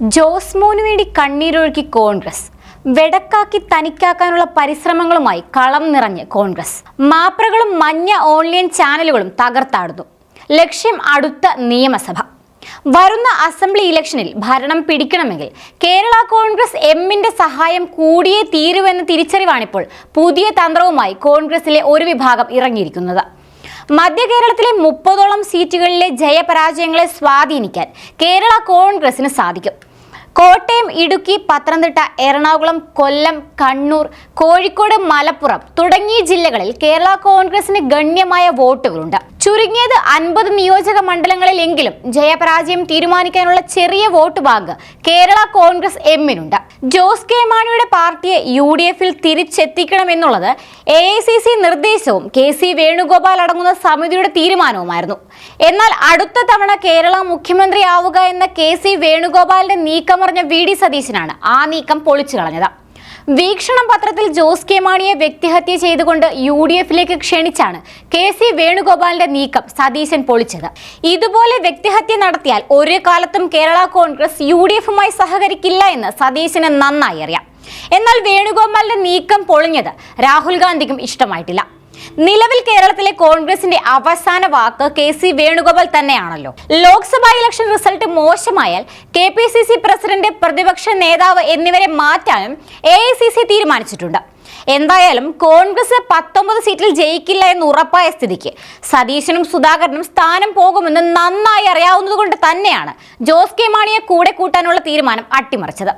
ജോസ്മോനു വേണ്ടി കണ്ണീരൊഴുക്കി കോൺഗ്രസ്. വെടക്കാക്കി തനിക്കാക്കാനുള്ള പരിശ്രമങ്ങളുമായി കളം നിറഞ്ഞ് കോൺഗ്രസ്. മാപ്രകളും മഞ്ഞ ഓൺലൈൻ ചാനലുകളും തകർത്താടുന്നു. ലക്ഷ്യം അടുത്ത നിയമസഭ. വരുന്ന അസംബ്ലി ഇലക്ഷനിൽ ഭരണം പിടിക്കണമെങ്കിൽ കേരള കോൺഗ്രസ് എമ്മിന്റെ സഹായം കൂടിയേ തീരുവെന്ന തിരിച്ചറിവാണിപ്പോൾ പുതിയ തന്ത്രവുമായി കോൺഗ്രസിലെ ഒരു വിഭാഗം ഇറങ്ങിയിരിക്കുന്നത്. മധ്യ കേരളത്തിലെ മുപ്പതോളം സീറ്റുകളിലെ ജയപരാജയങ്ങളെ സ്വാധീനിക്കാൻ കേരള കോൺഗ്രസിന് സാധിക്കും. കോട്ടയം ഇടുക്കി പത്തനംതിട്ട എറണാകുളം കൊല്ലം കണ്ണൂർ കോഴിക്കോട് മലപ്പുറം തുടങ്ങിയ ജില്ലകളിൽ കേരള കോൺഗ്രസിന് ഗണ്യമായ വോട്ടുകളുണ്ട്. ചുരുങ്ങിയത് അൻപത് നിയോജക മണ്ഡലങ്ങളിലെങ്കിലും ജയപരാജയം തീരുമാനിക്കാനുള്ള ചെറിയ വോട്ട് ബാങ്ക് കേരള കോൺഗ്രസ് എമ്മിനുണ്ട്. ജോസ് കെ മാണിയുടെ പാർട്ടിയെ യു ഡി എഫിൽ തിരിച്ചെത്തിക്കണമെന്നുള്ളത് എ ഐ സി സി നിർദ്ദേശവും കെ സി വേണുഗോപാൽ അടങ്ങുന്ന സമിതിയുടെ തീരുമാനവുമായിരുന്നു. എന്നാൽ അടുത്ത തവണ കേരള മുഖ്യമന്ത്രിയാവുക എന്ന കെ സി വേണുഗോപാലിന്റെ നീക്കമറിഞ്ഞ വി ഡി സതീശനാണ് ആ നീക്കം പൊളിച്ചു കളഞ്ഞത്. വീക്ഷണം പത്രത്തിൽ ജോസ് കെ മാണിയെ വ്യക്തിഹത്യ ചെയ്തുകൊണ്ട് യു ഡി എഫിലേക്ക് ക്ഷണിച്ചാണ് കെ സി വേണുഗോപാലിന്റെ നീക്കം സതീശൻ പൊളിച്ചത്. ഇതുപോലെ വ്യക്തിഹത്യ നടത്തിയാൽ ഒരു കാലത്തും കേരള കോൺഗ്രസ് യു ഡി എഫുമായി സഹകരിക്കില്ല എന്ന് സതീശന് നന്നായി അറിയാം. എന്നാൽ വേണുഗോപാലിന്റെ നീക്കം പൊളിഞ്ഞത് രാഹുൽ ഗാന്ധിക്കും ഇഷ്ടമായിട്ടില്ല. നിലവിൽ കേരളത്തിലെ കോൺഗ്രസിന്റെ അവസാന വാക്ക് കെ സി വേണുഗോപാൽ തന്നെയാണല്ലോ. Lok Sabha election result മോശമായാൽ K P C C president പ്രതിപക്ഷ നേതാവ് എന്നിവരെ മാറ്റാനും എ ഐ സി സി തീരുമാനിച്ചിട്ടുണ്ട്. എന്തായാലും കോൺഗ്രസ് പത്തൊമ്പത് സീറ്റിൽ ജയിക്കില്ല എന്ന് ഉറപ്പായ സ്ഥിതിക്ക് സതീശനും സുധാകരനും സ്ഥാനം പോകുമെന്ന് നന്നായി അറിയാവുന്നതുകൊണ്ട് തന്നെയാണ് ജോസ് കെ മാണിയെ കൂടെ കൂട്ടാനുള്ള തീരുമാനം അട്ടിമറിച്ചത്.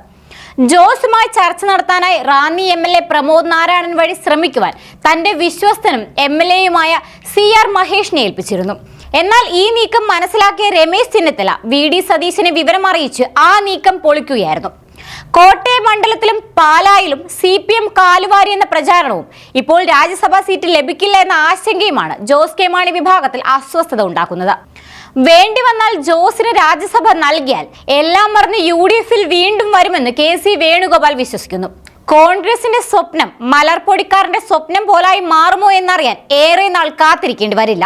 ജോസുമായി ചർച്ച നടത്താനായി Ranni M L A Pramod Narayanan വഴി ശ്രമിക്കുവാൻ തന്റെ വിശ്വസ്തനും എം എൽ എയുമായ സി ആർ മഹേഷിനെ ഏൽപ്പിച്ചിരുന്നു. എന്നാൽ ഈ നീക്കം മനസ്സിലാക്കിയ രമേശ് ചെന്നിത്തല വി ഡി സതീശനെ വിവരം അറിയിച്ച് ആ നീക്കം പൊളിക്കുകയായിരുന്നു. കോട്ടയം മണ്ഡലത്തിലും പാലായിലും സി പി എം കാലുവാരി എന്ന പ്രചാരണവും ഇപ്പോൾ രാജ്യസഭാ സീറ്റ് ലഭിക്കില്ല എന്ന ആശങ്കയുമാണ് ജോസ് കെ മാണി വിഭാഗത്തിൽ അസ്വസ്ഥത ഉണ്ടാക്കുന്നത്. വേണ്ടി വന്നാൽ ജോസിന് രാജ്യസഭ നൽകിയാൽ എല്ലാം മറന്ന് യു ഡി എഫിൽ വീണ്ടും വരുമെന്ന് കെ സി വേണുഗോപാൽ വിശ്വസിക്കുന്നു. കോൺഗ്രസിന്റെ സ്വപ്നം മലർപ്പൊടിക്കാരന്റെ സ്വപ്നം പോലായി മാറുമോ എന്നറിയാൻ ഏറെ നാൾ കാത്തിരിക്കേണ്ടി വരില്ല.